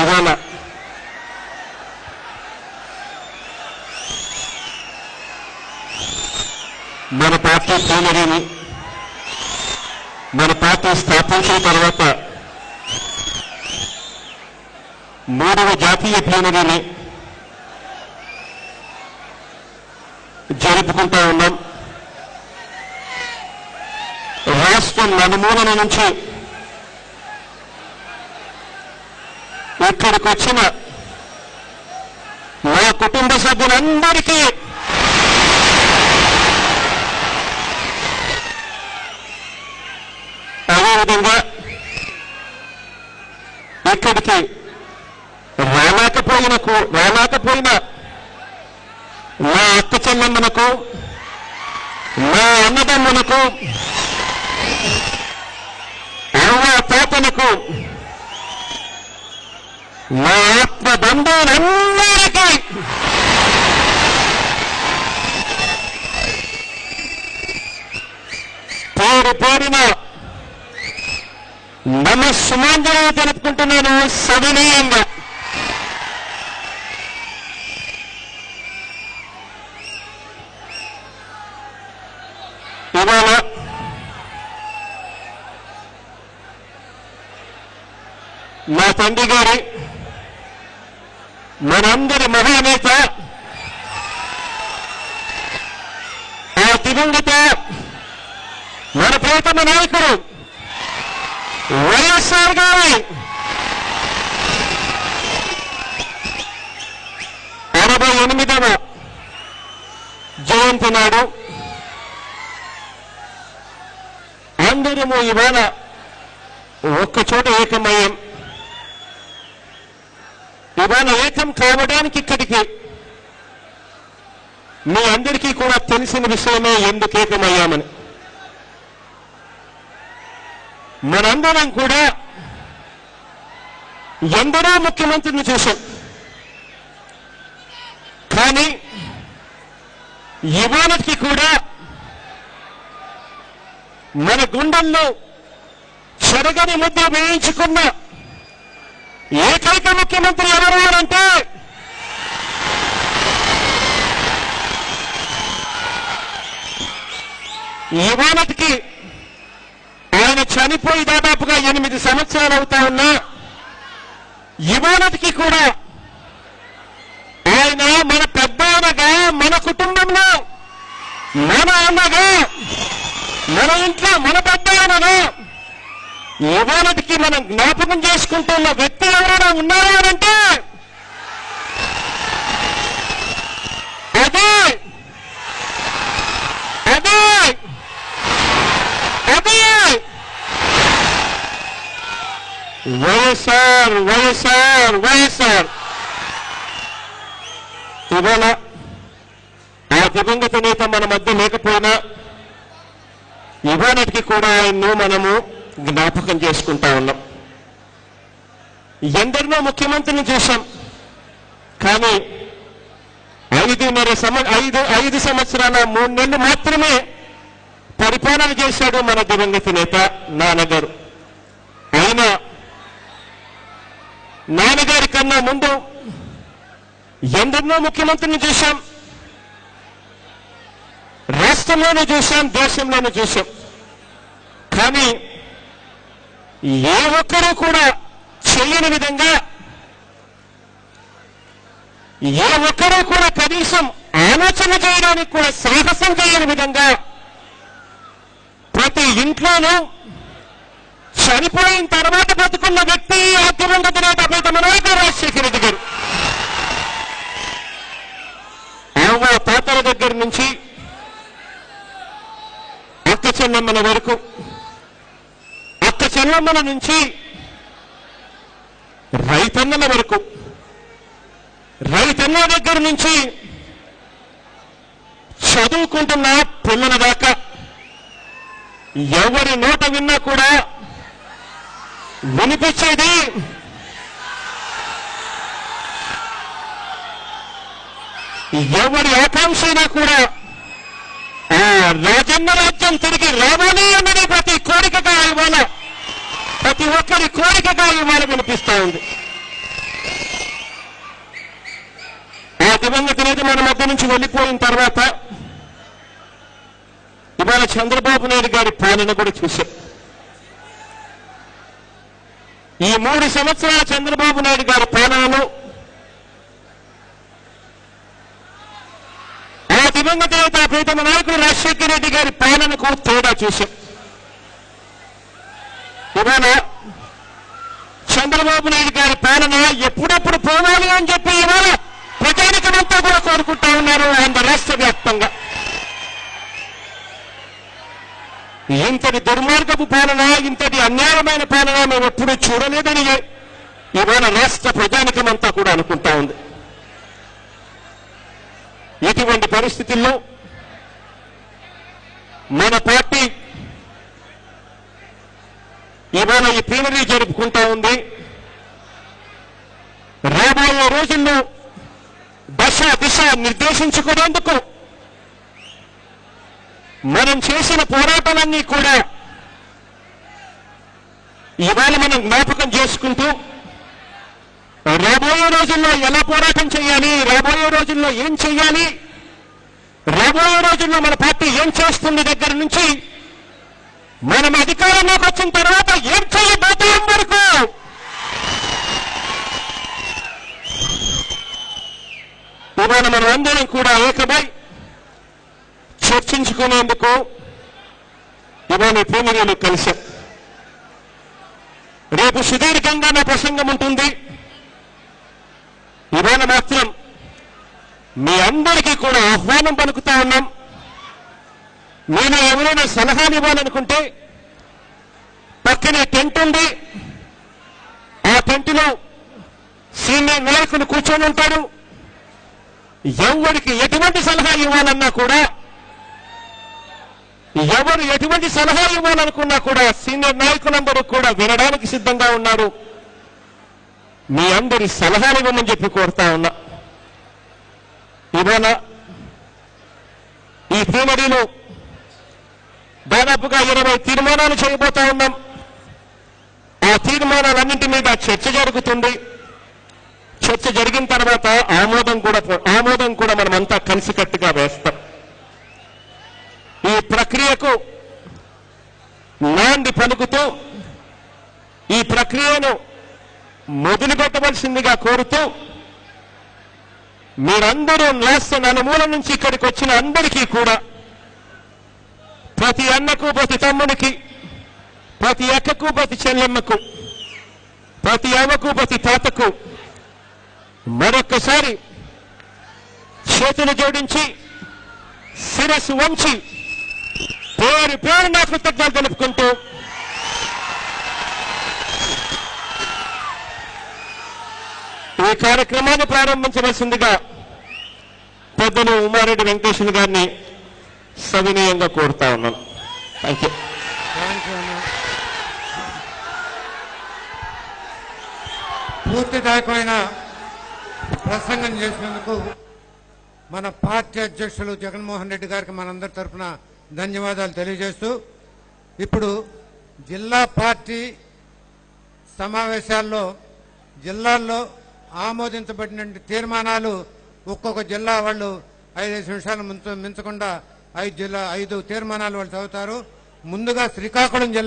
ఇవాళ మన పార్టీ ప్లీనరీని మన పార్టీ స్థాపించిన తర్వాత మూడవ జాతీయ ప్లీనరీని జరుపుకుంటా ఉన్నాం. రాష్ట్రం నలుమూలన నుంచి ఇక్కడికి వచ్చిన నా కుటుంబ సభ్యులందరికీ అదేవిధంగా ఇక్కడికి రాలేకపోయిన కు- రాలేకపోయిన నా అక్క చెల్లెమ్మలకు నా అన్నదమ్ములకు అవ్వ తాతలకు నా ఆత్మ బంధువులందరికీ పేరు పేరున నమస్సుమాంజలి తెలుపుకుంటున్నాను సవినీయంగా. ఇవాళ మా తండ్రి గారి మనందరి మహానేత. ఆ దివంగత మన ప్రియతమ నాయకుడు వైఎస్ఆర్ గారి అరవై ఎనిమిదవ జయంతి నాడు అందరము ఇవాళ ఒక్కచోట ఏకమయ్యాం. ఇవాళ ఏకం కావడానికి ఇక్కడికి. మీ అందరికీ కూడా తెలిసిన విషయమే ఎందుకు ఏకమయ్యామని. మనందరం కూడా ఎందరో ముఖ్యమంత్రిని చూశాం. కానీ ఇవాళకి కూడా మన గుండెల్లో చెరగని ముద్ద వేయించుకున్న ఏకైక ముఖ్యమంత్రి ఎవరు అంటే ఇవాళకి ఆయన చనిపోయి దాదాపుగా ఎనిమిది సంవత్సరాలు అవుతా ఉన్నా ఇవాళకి కూడా ఆయన మన పెద్ద అనగా మన కుటుంబంలో మన అన్నగా మన ఇంట్లో మన పెద్ద అనగా ఇవాళకి మనం జ్ఞాపకం చేసుకుంటున్న వ్యక్తి ఎవరైనా ఉన్నారా అంటే? అదే! అదే! అదే! వైఎస్ఆర్ వైఎస్ఆర్ వైఎస్ఆర్! ఇవాళ ఆ దివంగత నేత మన మధ్య లేకపోయినా ఇవాళకి కూడా ఆయన్ను మనము జ్ఞాపకం చేసుకుంటా ఉన్నాం. ఎందరినో ముఖ్యమంత్రిని చూశాం. కానీ ఐదున్నర సంవ ఐదు ఐదు సంవత్సరాల మూడు నెలలు మాత్రమే పరిపాలన చేశాడు మన దివంగత నేత నాన్నగారు. ఆయన నాన్నగారి కన్నా ముందు ఎందరినో ముఖ్యమంత్రిని చూశాం. రాష్ట్రంలోనూ చూశాం దేశంలోనూ చూశాం. కానీ ఏ ఒక్కరూ కూడా చేయని విధంగా ఏ ఒక్కరూ కూడా కనీసం ఆలోచన చేయడానికి కూడా సాహసం చేయని విధంగా ప్రతి ఇంట్లోనూ చనిపోయిన తర్వాత బతుకున్న వ్యక్తి ఆ దివంగత నేత నాయకుడు రాజశేఖర రెడ్డి గారు. అవ్వ తాతల దగ్గర నుంచి అక్క చెన్నమ్మల వరకు చెల్లమ్మల నుంచి రైతన్నల వరకు రైతన్న దగ్గర నుంచి చదువుకుంటున్న పిల్లల దాకా ఎవరి నోట విన్నా కూడా వినిపించేది ఎవరి ఆకాంక్ష అయినా కూడా రాజన్న రాజ్యం తిరిగి రావాలి అన్నది ప్రతి కోరికగా ఇవాళ ప్రతి ఒక్కరి కోరికగా ఇవాళ వినిపిస్తా ఉంది. ఆ దివంగత నేత మన మధ్య నుంచి వెళ్ళిపోయిన తర్వాత ఇవాళ చంద్రబాబు నాయుడు గారి పాలన కూడా చూశాం. ఈ మూడు సంవత్సరాల చంద్రబాబు నాయుడు గారి పాలనలో ఆ దివంగత నేత ప్రీతమ నాయకుడు రాజశేఖర రెడ్డి గారి పాలనకు తేడా చూశాం. ఇవాళ చంద్రబాబు నాయుడు గారి పాలన ఎప్పుడెప్పుడు పోవాలి అని చెప్పి ఇవాళ ప్రజానికమంతా కూడా కోరుకుంటా ఉన్నారు ఆంధ్ర రాష్ట్ర వ్యాప్తంగా. ఇంతటి దుర్మార్గపు పాలన ఇంతటి అన్యాయమైన పాలన మేము ఎప్పుడూ చూడలేదని ఇవాళ రాష్ట్ర ప్రజానికమంతా కూడా అనుకుంటా ఉంది. ఇటువంటి పరిస్థితుల్లో మన పార్టీ ఇవాళ ఈ ప్లీనరీ జరుపుకుంటా ఉంది. రాబోయే రోజుల్లో దశ దిశ నిర్దేశించుకునేందుకు మనం చేసిన పోరాటాలన్నీ కూడా ఇవాళ మనం జ్ఞాపకం చేసుకుంటూ రాబోయే రోజుల్లో ఎలా పోరాటం చేయాలి రాబోయే రోజుల్లో ఏం చేయాలి రాబోయే రోజుల్లో మన పార్టీ ఏం చేస్తుంది దగ్గర నుంచి మనం అధికారంలోకి వచ్చిన తర్వాత ఏం చేయబోతాం వరకు? ఇవాళ మనం అందరం కూడా ఏకమై చర్చించుకునేందుకు ఇవాళ ప్రేమికులు కలిశాం రేపు సుదీర్ఘంగా నా ప్రసంగం ఉంటుంది. ఇవాళ మాత్రం మీ అందరికీ కూడా ఆహ్వానం పలుకుతా ఉన్నాం. నేను ఎవరైనా సలహాలు ఇవ్వాలనుకుంటే పక్కనే టెంట్ ఉంది. ఆ టెంట్లో సీనియర్ నాయకులు కూర్చొని ఉంటారు. ఎవరికి ఎటువంటి సలహా ఇవ్వాలన్నా కూడా ఎవరు ఎటువంటి సలహా ఇవ్వాలనుకున్నా కూడా సీనియర్ నాయకులందరూ కూడా వినడానికి సిద్ధంగా ఉన్నారు. మీ అందరి సలహాలు ఇవ్వమని చెప్పి కోరుతా ఉన్నా. ఇవాళ ఈ ప్రీమడిలో దాదాపుగా ఇరవై తీర్మానాలు చేయబోతా ఉన్నాం. ఆ తీర్మానాలన్నింటి మీద చర్చ జరుగుతుంది. చర్చ జరిగిన తర్వాత ఆమోదం కూడా ఆమోదం కూడా మనమంతా కలిసికట్టుగా వేస్తాం. ఈ ప్రక్రియకు నాంది పలుకుతూ ఈ ప్రక్రియను మొదలుపెట్టవలసిందిగా కోరుతూ మీరందరూ రాష్ట్ర నలుమూల నుంచి ఇక్కడికి వచ్చిన అందరికీ కూడా ప్రతి అన్నకు ప్రతి తమ్మునికి ప్రతి అక్కకు ప్రతి చెల్లెమ్మకు ప్రతి అవ్వకు ప్రతి తాతకు మరొక్కసారి చేతులు జోడించి శిరస్సు వంచి పేరు పేరు నా కృతజ్ఞతలు తెలుపుకుంటూ ఈ కార్యక్రమాన్ని ప్రారంభించవలసిందిగా పెద్దలు ఉమారెడ్డి వెంకటేశ్వర గారిని సవినయంగా కోరుతా ఉన్నాను. థ్యాంక్ యూ థ్యాంక్ యూ పూర్తిదాయకమైన ప్రసంగం చేసినందుకు మన పార్టీ అధ్యక్షులు జగన్మోహన్ రెడ్డి గారికి మనందరి తరఫున ధన్యవాదాలు తెలియజేస్తూ ఇప్పుడు జిల్లా పార్టీ సమావేశాల్లో జిల్లాల్లో ఆమోదించబడిన తీర్మానాలు ఒక్కొక్క జిల్లా వాళ్ళు ఐదైదు నిమిషాలు మించకుండా ఐదు జిల్లా ఐదు తీర్మానాలు వాళ్ళు చదువుతారు. ముందుగా శ్రీకాకుళం జిల్లా